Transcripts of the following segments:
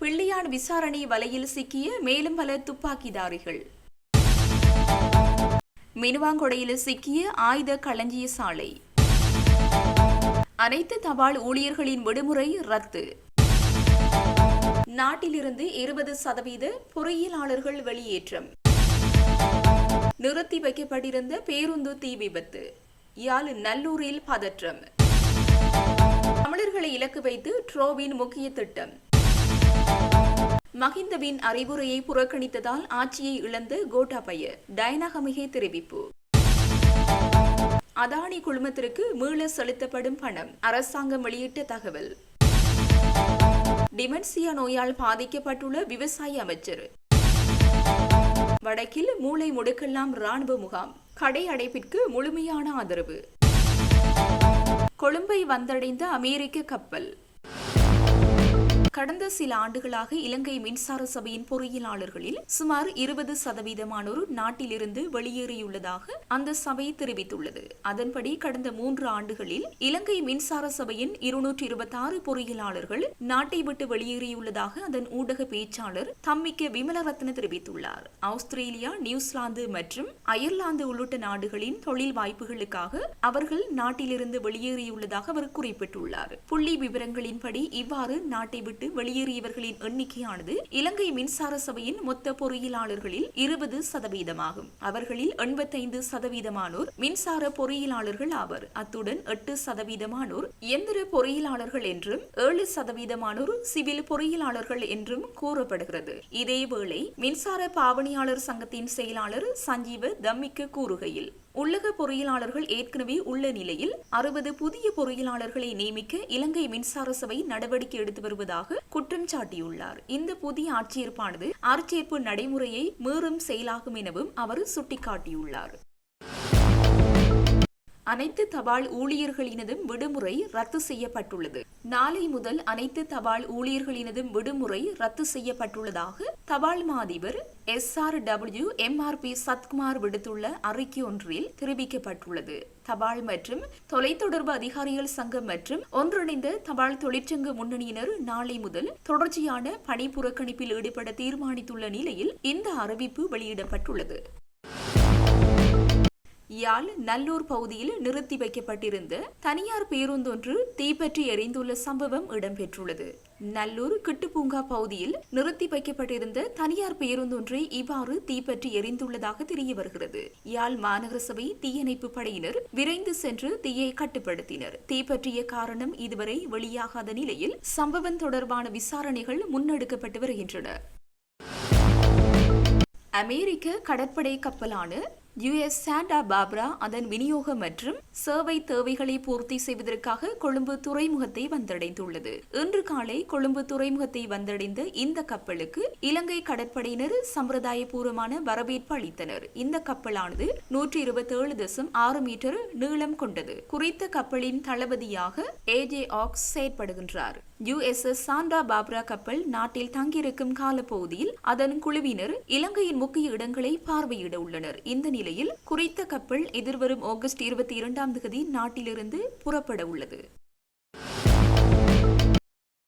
பிள்ளையான் விசாரணை வலையில் சிக்கிய மேலும் பல துப்பாக்கிதாரிகள். மினுவாங்கொடையில் சிக்கிய ஆயுத களஞ்சிய சாலை. அனைத்து தபால் ஊழியர்களின் விடுமுறை ரத்து. நாட்டிலிருந்து இருபது சதவீத பொறியியலாளர்கள் வெளியேற்றம். நிறுத்தி வைக்கப்பட்டிருந்த பேருந்து தீ விபத்து. யாழ் நல்லூரில் பதற்றம். தமிழர்களை இலக்கு வைத்து ட்ரோவின் முக்கிய திட்டம். மஹிந்தவின் அறிவுரையை புறக்கணித்ததால் ஆட்சியை இழந்த கோட்டாபய டயனகமிகை தெரிவிப்பு. அதானி குழுமத்திற்கு மீள செலுத்தப்படும் பணம். அரசாங்கம் வெளியிட்ட தகவல். டிமென்சியா நோயால் பாதிக்கப்பட்டுள்ள விவசாய அமைச்சர். வடக்கில் மூளை முடுக்கெல்லாம் ராணுவ முகாம். கடை அடைப்பிற்கு முழுமையான ஆதரவு. கொழும்பை வந்தடைந்த அமெரிக்க கப்பல். கடந்த சில ஆண்டுகளாக இலங்கை மின்சார சபையின் பொறியியலாளர்களில் சுமார் இருபது சதவீதமானோர் நாட்டிலிருந்து வெளியேறியுள்ளதாக அந்த சபை தெரிவித்துள்ளது. அதன்படி கடந்த மூன்று ஆண்டுகளில் இலங்கை மின்சார சபையின் இருநூற்றி இருபத்தி ஆறு பொறியியலாளர்கள் நாட்டை விட்டு வெளியேறியுள்ளதாக அதன் ஊடக பேச்சாளர் தம்மிக்க விமலரத்ன தெரிவித்துள்ளார். ஆஸ்திரேலியா நியூசிலாந்து மற்றும் அயர்லாந்து உள்ளிட்ட நாடுகளின் தொழில் வாய்ப்புகளுக்காக அவர்கள் நாட்டிலிருந்து வெளியேறியுள்ளதாக அவர் குறிப்பிட்டுள்ளார். புள்ளி விவரங்களின்படி இவ்வாறு நாட்டை விட்டு வெளியேறியவர்களின் எண்ணிக்கையானது இலங்கை மின்சார சபையின் மொத்த பொறியியலாளர்களில் இருபது சதவீதமாகும். அவர்களில் எண்பத்தைந்து சதவீதமானோர் மின்சார பொறியியலாளர்கள் ஆவர். அத்துடன் எட்டு சதவீதமானோர் இயந்திர பொறியியலாளர்கள் என்றும் ஏழு சதவீதமானோர் சிவில் பொறியியலாளர்கள் என்றும் கூறப்படுகிறது. இதேவேளை மின்சார பாவனையாளர் சங்கத்தின் செயலாளர் சஞ்சீவ தம்மிக்கு கூறுகையில் உள்ளக பொறியியலாளர்கள் ஏற்கனவே உள்ள நிலையில் அறுபது புதிய பொறியியலாளர்களை நியமிக்க இலங்கை மின்சார சபை நடவடிக்கை எடுத்து வருவதாக குற்றம் சாட்டியுள்ளார். இந்த புதிய ஆட்சேர்ப்பானது ஆட்சேர்ப்பு நடைமுறையை மீறும் செயலாகும் எனவும் அவர் சுட்டிக்காட்டியுள்ளார். அனைத்து தபால் ஊழியர்களினதும் விடுமுறை ரத்து செய்யப்பட்டுள்ளது. நாளை முதல் அனைத்து தபால் ஊழியர்களினதும் விடுமுறை ரத்து செய்யப்பட்டுள்ளதாக தபால் மாதிபர் S R W M R P Sathkumar விடுத்துள்ள அறிக்கை ஒன்றில் தெரிவிக்கப்பட்டுள்ளது. தபால் மற்றும் தொலைத்தொடர்பு அதிகாரிகள் சங்கம் மற்றும் ஒன்றிணைந்த தபால் தொழிற்சங்க முன்னணியினர் நாளை முதல் தொடர்ச்சியான பணி புறக்கணிப்பில் ஈடுபட தீர்மானித்துள்ள நிலையில் இந்த அறிவிப்பு வெளியிடப்பட்டுள்ளது. யாழ் நல்லூர் பகுதியில் நிறுத்தி வைக்கப்பட்டிருந்த தனியார் பேருந்தொன்று தீப்பற்றி எரிந்துள்ள சம்பவம் இடம்பெற்றுள்ளது. நல்லூர் கிட்டுப்பூங்கா பகுதியில் நிறுத்தி வைக்கப்பட்டிருந்த தனியார் பேருந்தொன்றை இவ்வாறு தீப்பற்றி எரிந்துள்ளதாக தெரிய வருகிறது. யாழ் மாநகர சபை தீயணைப்பு படையினர் விரைந்து சென்று தீயை கட்டுப்படுத்தினர். தீப்பற்றிய காரணம் இதுவரை வெளியாகாத நிலையில் சம்பவம் தொடர்பான விசாரணைகள் முன்னெடுக்கப்பட்டு வருகின்றன. அமெரிக்க கடற்படை கப்பலான யுஎஸ் சாண்டா பாப்ரா அதன் விநியோகம் மற்றும் சேவை தேவைகளை பூர்த்தி செய்வதற்காக கொழும்பு துறைமுகத்தை வந்தடைந்துள்ளது. இன்று காலை கொழும்பு துறைமுகத்தை வந்தடைந்த இந்த கப்பலுக்கு இலங்கை கடற்படையினர் சம்பிரதாயபூர்வமான வரவேற்பு அளித்தனர். இந்த கப்பலானது நூற்றி இருபத்தி ஏழு தசம் ஆறு மீட்டர் நீளம் கொண்டது. குறித்த கப்பலின் தளபதியாக ஏஜே ஆக்ஸ் செயற்படுகின்றார். U S S Santa Barbara கப்பல் நாட்டில் தங்கியிருக்கும் காலப்பகுதியில் அதன் குழுவினர் இலங்கையின் முக்கிய இடங்களை பார்வையிட உள்ளனர். இந்த நிலையில் குறித்த கப்பல் எதிர்வரும் ஆகஸ்ட் இருபத்தி இரண்டாம் தேதி நாட்டிலிருந்து புறப்பட உள்ளது.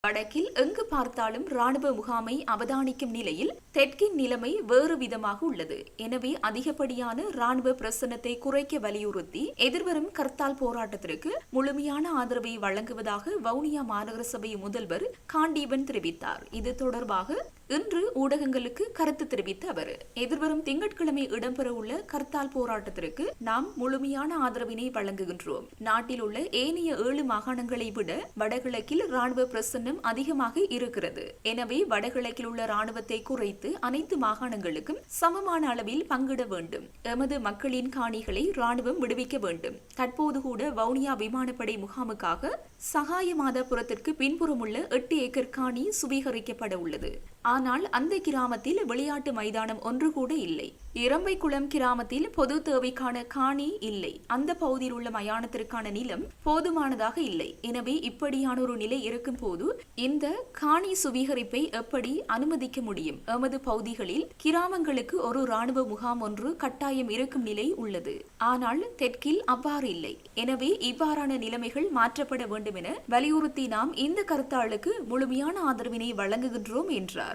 வடக்கில் எங்கு பார்த்தாலும் ராணுவ முகாமை அவதானிக்கும் நிலையில் தெற்கின் நிலைமை வேறு விதமாக உள்ளது. எனவே அதிகப்படியான ராணுவ பிரசனத்தை குறைக்க வலியுறுத்தி எதிர்வரும் கர்த்தால் போராட்டத்திற்கு முழுமையான ஆதரவை வழங்குவதாக வவுனியா மாநகர சபை முதல்வர் காண்டீபன் தெரிவித்தார். இது தொடர்பாக இன்று ஊடகங்களுக்கு கருத்து தெரிவித்த அவர் எதிர்வரும் திங்கட்கிழமை இடம்பெறவுள்ள கர்த்தால் போராட்டத்திற்கு நாம் முழுமையான ஆதரவினை வழங்குகின்றோம். நாட்டில் உள்ள ஏனைய ஏழு மாகாணங்களை விட வடகிழக்கில் ராணுவ பிரசன்னம் அதிகமாக இருக்கிறது. எனவே வடகிழக்கில் உள்ள ராணுவத்தை குறைத்து அனைத்து மாகாணங்களுக்கும் சமமான அளவில் பங்கிட வேண்டும். எமது மக்களின் காணிகளை ராணுவம் விடுவிக்க வேண்டும். தற்போது கூட வவுனியா விமானப்படை முகாமுக்காக சகாயமாதபுரத்திற்கு பின்புறமுள்ள எட்டு ஏக்கர் காணி சுவீகரிக்கப்பட உள்ளது. ஆனால் அந்த கிராமத்தில் விளையாட்டு மைதானம் ஒன்று கூட இல்லை. இரம்பைக்குளம் கிராமத்தில் பொது தேவைக்கான காணி இல்லை. அந்த பகுதியில் உள்ள மயானத்திற்கான நிலம் போதுமானதாக இல்லை. எனவே இப்படியான ஒரு நிலை இருக்கும் போது இந்த காணி சுவீகரிப்பை எப்படி அனுமதிக்க முடியும்? எமது பகுதிகளில் கிராமங்களுக்கு ஒரு ராணுவ முகாம் ஒன்று கட்டாயம் இருக்கும் நிலை உள்ளது. ஆனால் தெற்கில் அவ்வாறு இல்லை. எனவே இவ்வாறான நிலைமைகள் மாற்றப்பட வேண்டும் என வலியுறுத்தி நாம் இந்த கருத்தாளுக்கு முழுமையான ஆதரவினை வழங்குகின்றோம் என்றார்.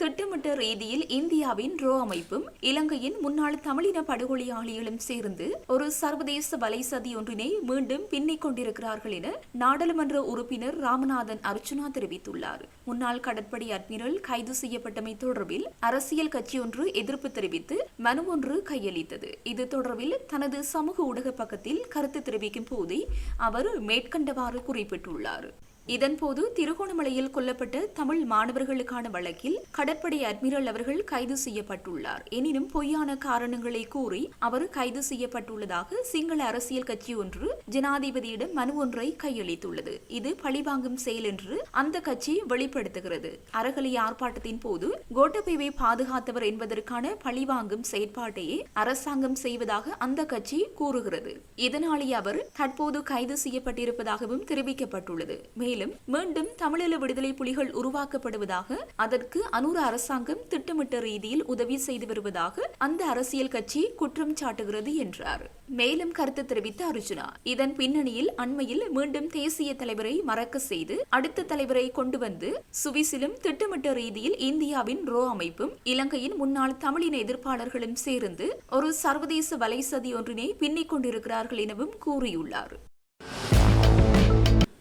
திட்டமிட்ட ரீதியில் இந்தியாவின் ரோ அமைப்பும் இலங்கையின் முன்னாள் தமிழின படுகொலையாளிகளும் சேர்ந்து ஒரு சர்வதேச வலைசதி ஒன்றினை மீண்டும் பின்னிக் கொண்டிருக்கிறார்கள் என நாடாளுமன்ற உறுப்பினர் ராமநாதன் அர்ச்சுனா தெரிவித்துள்ளார். முன்னாள் கடற்படை அட்மிரல் கைது செய்யப்பட்டமை தொடர்பில் அரசியல் கட்சி ஒன்று எதிர்ப்பு தெரிவித்து மனு ஒன்று கையளித்தது. இது தொடர்பில் தனது சமூக ஊடக பக்கத்தில் கருத்து தெரிவிக்கும் போதே அவர் மேற்கண்டவாறு குறிப்பிட்டுள்ளார். இதன்போது திருகோணமலையில் கொல்லப்பட்ட தமிழ் மாணவர்களுக்கான வழக்கில் கடற்படை அட்மிரல் அவர்கள் கைது செய்யப்பட்டுள்ளார். எனினும் பொய்யான காரணங்களை கூறி அவர் கைது செய்யப்பட்டுள்ளதாக சிங்கள அரசியல் கட்சி ஒன்று ஜனாதிபதியிடம் மனு ஒன்றை கையளித்துள்ளது. இது பழிவாங்கும் செயல் என்று அந்த கட்சி வெளிப்படுத்துகிறது. அரகலி ஆர்ப்பாட்டத்தின் போது கோட்டபேவை பாதுகாத்தவர் என்பதற்கான பழிவாங்கும் செயற்பாட்டையே அரசாங்கம் செய்வதாக அந்த கட்சி கூறுகிறது. இதனாலேயே அவர் தற்போது கைது செய்யப்பட்டிருப்பதாகவும் தெரிவிக்கப்பட்டுள்ளது. மேலும் மீண்டும் தமிழீழ விடுதலை புலிகள் உருவாக்கப்படுவதாக அதற்கு அனுர அரசாங்கம் திட்டமிட்ட ரீதியில் உதவி செய்து வருவதாக அந்த அரசியல் கட்சி குற்றம் சாட்டுகிறது என்றார். மேலும் கருத்து தெரிவித்த அர்ஜுனா இதன் பின்னணியில் அண்மையில் மீண்டும் தேசிய தலைவரை மறக்க செய்து அடுத்த தலைவரை கொண்டு வந்து சுவிசிலும் திட்டமிட்ட ரீதியில் இந்தியாவின் ரோ அமைப்பும் இலங்கையின் முன்னாள் தமிழின எதிர்ப்பாளர்களும் சேர்ந்து ஒரு சர்வதேச வலைசதி ஒன்றினை பின்னிக் கொண்டிருக்கிறார்கள் எனவும் கூறியுள்ளார்.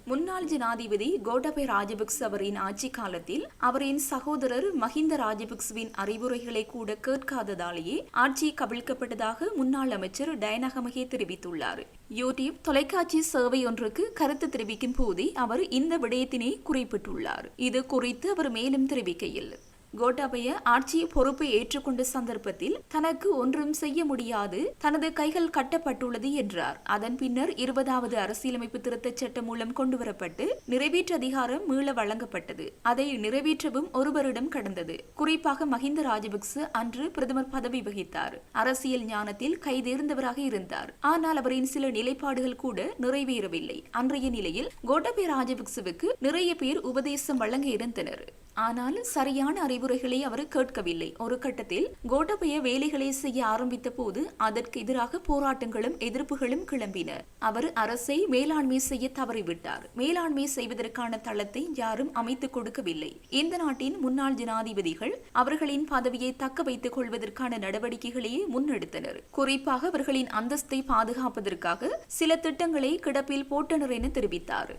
முன்னாள் ஜனாதிபதி கோட்டபய ராஜபக்ச அவரின் ஆட்சி காலத்தில் அவரின் சகோதரர் மஹிந்த ராஜபக்சவின் அறிவுரைகளை கூட கேட்காததாலேயே ஆட்சி கவிழ்க்கப்பட்டதாக முன்னாள் அமைச்சர் டயனகமகே தெரிவித்துள்ளார். யூடியூப் தொலைக்காட்சி சேவை ஒன்றுக்கு கருத்து தெரிவிக்கும் போதே அவர் இந்த விடயத்தினை குறிப்பிட்டுள்ளார். இது குறித்து அவர் மேலும் தெரிவிக்கையில் கோட்டாபய ஆட்சி பொறுப்பை ஏற்றுக்கொண்ட சந்தர்ப்பத்தில் தனக்கு ஒன்றும் செய்ய முடியாது தனது கைகள் கட்டப்பட்டுள்ளது என்றார். அதன் பின்னர் இருபதாவது அரசியலமைப்பு திருத்தச் சட்டம் மூலம் கொண்டுவரப்பட்டு நிறைவேற்று அதிகாரம் மீள வழங்கப்பட்டது. அதை நிறைவேற்றவும் ஒரு வருடம் கடந்தது. குறிப்பாக மஹிந்த ராஜபக்ச அன்று பிரதமர் பதவி வகித்தார். அரசியல் ஞானத்தில் கைதேர்ந்தவராக இருந்தார். ஆனால் அவரின் சில நிலைப்பாடுகள் கூட நிறைவேறவில்லை. அன்றைய நிலையில் கோட்டபய ராஜபக்சவுக்கு நிறைய பேர் உபதேசம் வழங்க இருந்தனர். ஆனால் சரியான அறிவுரைகளை அவர் கேட்கவில்லை. ஒரு கட்டத்தில் கோட்டபய வேலைகளை செய்ய ஆரம்பித்த போது அதற்கு எதிராக போராட்டங்களும் எதிர்ப்புகளும் கிளம்பின. அவர் அரசை மேலாண்மை செய்ய தவறிவிட்டார். மேலாண்மை செய்வதற்கான தளத்தை யாரும் அமைத்துக் கொடுக்கவில்லை. இந்த நாட்டின் முன்னாள் ஜனாதிபதிகள் அவர்களின் பதவியை தக்க வைத்துக் கொள்வதற்கான நடவடிக்கைகளையே முன்னெடுத்தனர். குறிப்பாக அவர்களின் அந்தஸ்தை பாதுகாப்பதற்காக சில திட்டங்களை கிடப்பில் போட்டனர் என தெரிவித்தார்.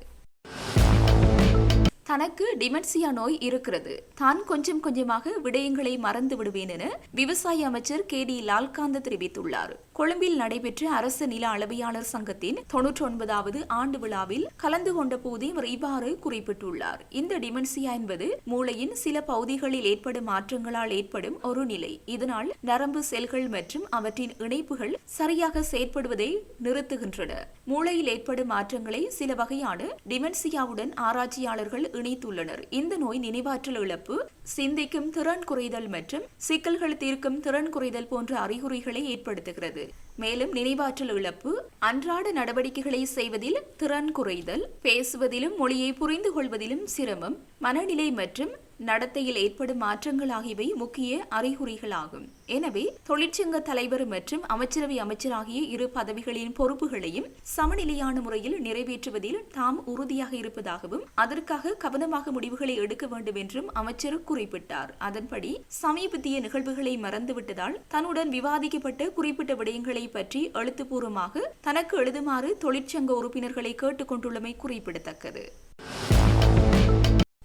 தனக்கு டிமென்சியா நோய் இருக்கிறது. தான் கொஞ்சம் கொஞ்சமாக விடயங்களை மறந்து விடுவேன் என விவசாய அமைச்சர் கே டி லால்காந்த தெரிவித்துள்ளார். கொழும்பில் நடைபெற்ற அரசு நில அளவையாளர் சங்கத்தின் தொன்னூற்றி ஒன்பதாவது ஆண்டு விழாவில் கலந்து கொண்ட போது இவர் இவ்வாறு குறிப்பிட்டுள்ளார். இந்த டிமென்சியா என்பது மூளையின் சில பகுதிகளில் ஏற்படும் மாற்றங்களால் ஏற்படும் ஒரு நிலை. இதனால் நரம்பு செல்கள் மற்றும் அவற்றின் இணைப்புகள் சரியாக செயற்படுவதை நிறுத்துகின்றன. மூளையில் ஏற்படும் மாற்றங்களை சில வகையான டிமென்சியாவுடன் ஆராய்ச்சியாளர்கள் இணைத்துள்ளனர். இந்த நோய் நினைவாற்றல் இழப்பு சிந்திக்கும் திறன் குறைதல் மற்றும் சிக்கல்கள் தீர்க்கும் திறன் குறைதல் போன்ற அறிகுறிகளை ஏற்படுத்துகிறது. மேலும் நினைவாற்றல் இழப்பு அன்றாட நடவடிக்கைகளை செய்வதில் திறன் குறைதல் பேசுவதிலும் மொழியை புரிந்து கொள்வதிலும் சிரமம் மனநிலை மற்றும் நடத்தையில் ஏற்படும் மாற்றங்கள் ஆகியவை முக்கிய அறிகுறிகளாகும். எனவே தொழிற்சங்க தலைவர் மற்றும் அமைச்சரவை அமைச்சராகிய இரு பதவிகளின் பொறுப்புகளையும் சமநிலையான முறையில் நிறைவேற்றுவதில் தாம் உறுதியாக இருப்பதாகவும் அதற்காக கவனமாக முடிவுகளை எடுக்க வேண்டும் என்றும் அமைச்சர் குறிப்பிட்டார். அதன்படி சமீபத்திய நிகழ்வுகளை மறந்துவிட்டதால் தன்னுடன் விவாதிக்கப்பட்ட குறிப்பிட்ட விடயங்களை பற்றி எழுத்துப்பூர்வமாக தனக்கு எழுதுமாறு தொழிற்சங்க உறுப்பினர்களை கேட்டுக்கொண்டுள்ளமை குறிப்பிடத்தக்கது.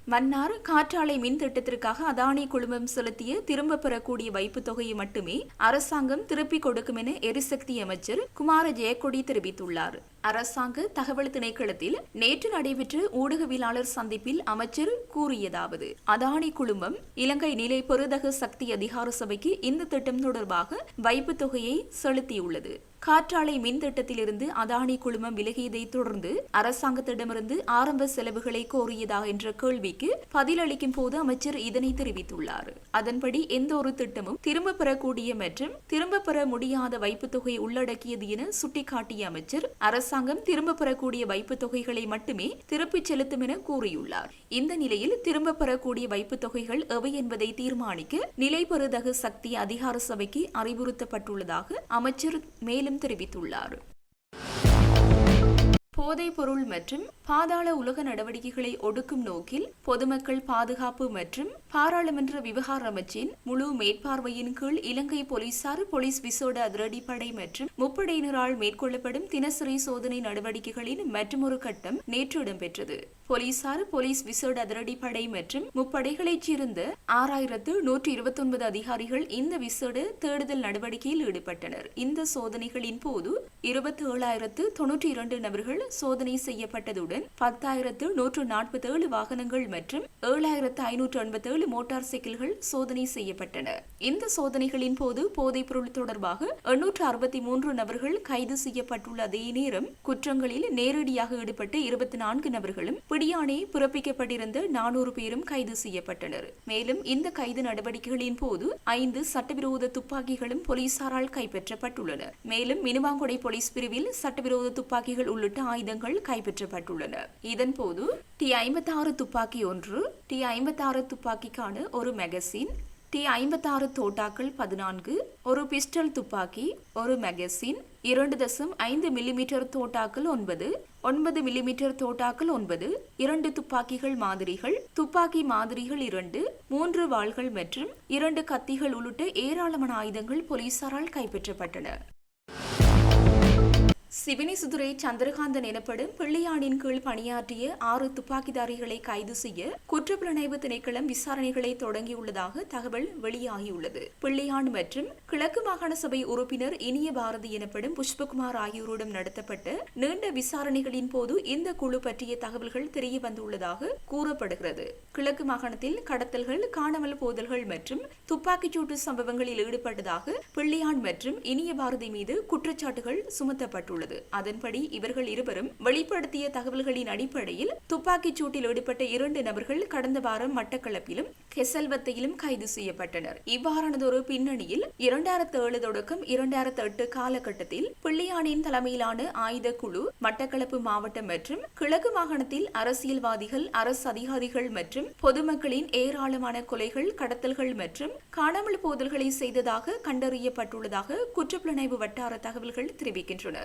மன்னார் காற்றாலை மின் திட்டத்திற்காக அதானி குழுமம் செலுத்திய திரும்ப பெறக்கூடிய வைப்புத் தொகையை மட்டுமே அரசாங்கம் திருப்பிக் கொடுக்கும் என எரிசக்தி அமைச்சர் குமார ஜெயக்கொடி தெரிவித்துள்ளார். அரசாங்க தகவல் திணைக்களத்தில் நேற்று நடைபெற்ற ஊடகவியலாளர் சந்திப்பில் அமைச்சர் கூறியதாவது அதானி குழுமம் இலங்கை நிலை பெருதக சக்தி அதிகார சபைக்கு இந்த திட்டம் தொடர்பாக வைப்புத் தொகையை செலுத்தியுள்ளது. காற்றாலை மின் திட்டத்திலிருந்து அதானி குழுமம் விலகியதை தொடர்ந்து அரசாங்கத்திடமிருந்து ஆரம்ப செலவுகளை கோரியதா என்ற கேள்விக்கு பதிலளிக்கும் போது அமைச்சர் இதனை தெரிவித்துள்ளார். அதன்படி எந்த ஒரு திட்டமும் திரும்ப பெறக்கூடிய மற்றும் திரும்ப பெற முடியாத வைப்பு தொகை உள்ளடக்கியது என சுட்டிக்காட்டிய அமைச்சர் அரசாங்கம் திரும்ப பெறக்கூடிய வைப்பு தொகைகளை மட்டுமே திருப்பிச் செலுத்தும் என கூறியுள்ளார். இந்த நிலையில் திரும்ப பெறக்கூடிய வைப்பு தொகைகள் எவை என்பதை தீர்மானிக்க நிலைபெறுதகு சக்தி அதிகார சபைக்கு அறிவுறுத்தப்பட்டுள்ளதாக அமைச்சர் மேலும் தெரிவித்துள்ளார். போதைப் பொருள் மற்றும் பாதாள உலக நடவடிக்கைகளை ஒடுக்கும் நோக்கில் பொதுமக்கள் பாதுகாப்பு மற்றும் பாராளுமன்ற விவகார அமைச்சின் முழு மேற்பார்வையின் கீழ் இலங்கை போலீசார் போலீஸ் விசோட அதிரடிப்படை மற்றும் முப்படையினரால் மேற்கொள்ளப்படும் தினசரி சோதனை நடவடிக்கைகளின் மற்றொரு கட்டம் நேற்று இடம்பெற்றது. போலீசார் போலீஸ் விசேட அதிரடிப்படை மற்றும் முப்படைகளைச் சேர்ந்த ஆறாயிரத்து நூற்றி இருபத்தி ஒன்பது அதிகாரிகள் இந்த விசேட தேடுதல் நடவடிக்கையில் ஈடுபட்டனர். இந்த சோதனைகளின் போது இருபத்தி ஏழாயிரத்து தொன்னூற்றி இரண்டு நபர்கள் சோதனை செய்யப்பட்டதுடன் பத்தாயிரத்து நூற்று நாற்பத்தி ஏழு வாகனங்கள் மற்றும் ஏழாயிரத்து ஐநூற்று எண்பத்தி ஏழு மோட்டார் சைக்கிள்கள் சோதனை செய்யப்பட்டன. இந்த சோதனைகளின் போது போதைப் பொருள் தொடர்பாக எண்ணூற்று அறுபத்தி மூன்று நபர்கள் கைது செய்யப்பட்டுள்ள அதே நேரம் குற்றங்களில் நேரடியாக ஈடுபட்ட இருபத்தி நான்கு நபர்களும் பிடியாணை பிறப்பிக்கப்பட்டிருந்த நானூறு பேரும் கைது செய்யப்பட்டனர். மேலும் இந்த கைது நடவடிக்கைகளின் போது ஐந்து சட்டவிரோத துப்பாக்கிகளும் போலீசாரால் கைப்பற்றப்பட்டுள்ளன. மேலும் மினுவாங்குடை போலீஸ் பிரிவில் சட்டவிரோத துப்பாக்கிகள் உள்ளிட்ட ஆயுதங்கள் கைப்பற்றப்பட்டுள்ளன. இதன்போது டி ஐம்பத்தி ஆறு துப்பாக்கி ஒன்று டி ஐம்பத்தி ஆறு துப்பாக்கிக்கான ஒரு மெகசின் டி ஐம்பத்தாறு தோட்டாக்கள் பதினான்கு. ஒரு பிஸ்டல் துப்பாக்கி ஒரு மெகசின் இரண்டு தசம் ஐந்து மில்லிமீட்டர் தோட்டாக்கள் ஒன்பது. ஒன்பது மில்லிமீட்டர் தோட்டாக்கள் ஒன்பது. இரண்டு துப்பாக்கிகள் மாதிரிகள் துப்பாக்கி மாதிரிகள் இரண்டு. மூன்று வாள்கள் மற்றும் இரண்டு கத்திகள் உள்ளிட்ட ஏராளமான ஆயுதங்கள் போலீசாரால் கைப்பற்றப்பட்டன. சிவினிசுதுரை சந்திரகாந்தன் எனப்படும் பிள்ளையானின் கீழ் பணியாற்றிய ஆறு துப்பாக்கிதாரிகளை கைது செய்ய குற்றப்புலனாய்வு திணைக்களம் விசாரணைகளை தொடங்கியுள்ளதாக தகவல் வெளியாகியுள்ளது. பிள்ளையான் மற்றும் கிழக்கு மாகாண சபை உறுப்பினர் இனிய பாரதி எனப்படும் புஷ்பகுமார் ஆகியோரிடம் நடத்தப்பட்ட நீண்ட விசாரணைகளின் போது இந்த குழு பற்றிய தகவல்கள் தெரிய வந்துள்ளதாக கூறப்படுகிறது. கிழக்கு மாகாணத்தில் கடத்தல்கள் காணாமல் போதல்கள் மற்றும் துப்பாக்கிச்சூட்டு சம்பவங்களில் ஈடுபட்டதாக பிள்ளையான் மற்றும் இனிய பாரதி மீது குற்றச்சாட்டுகள் சுமத்தப்பட்டுள்ளது. உள்ளது அதன்படி இவர்கள் இருவரும் வெளிப்படுத்திய தகவல்களின் அடிப்படையில் துப்பாக்கிச் சூட்டில் ஈடுபட்ட இரண்டு நபர்கள் கடந்த வாரம் மட்டக்களப்பிலும் கெசல்வத்தையிலும் கைது செய்யப்பட்டனர். இவ்வாறானதொரு பின்னணியில் இரண்டாயிரத்து ஏழு தொடக்கம் இரண்டாயிரத்து எட்டு காலகட்டத்தில் பிள்ளையானின் தலைமையிலான ஆயுத குழு மட்டக்களப்பு மாவட்டம் மற்றும் கிழக்கு மாகாணத்தில் அரசியல்வாதிகள் அரசு அதிகாரிகள் மற்றும் பொதுமக்களின் ஏராளமான கொலைகள் கடத்தல்கள் மற்றும் காணாமல் போதல்களை செய்ததாக கண்டறியப்பட்டுள்ளதாக குற்றப்புலனாய்வு வட்டார தகவல்கள் தெரிவிக்கின்றன.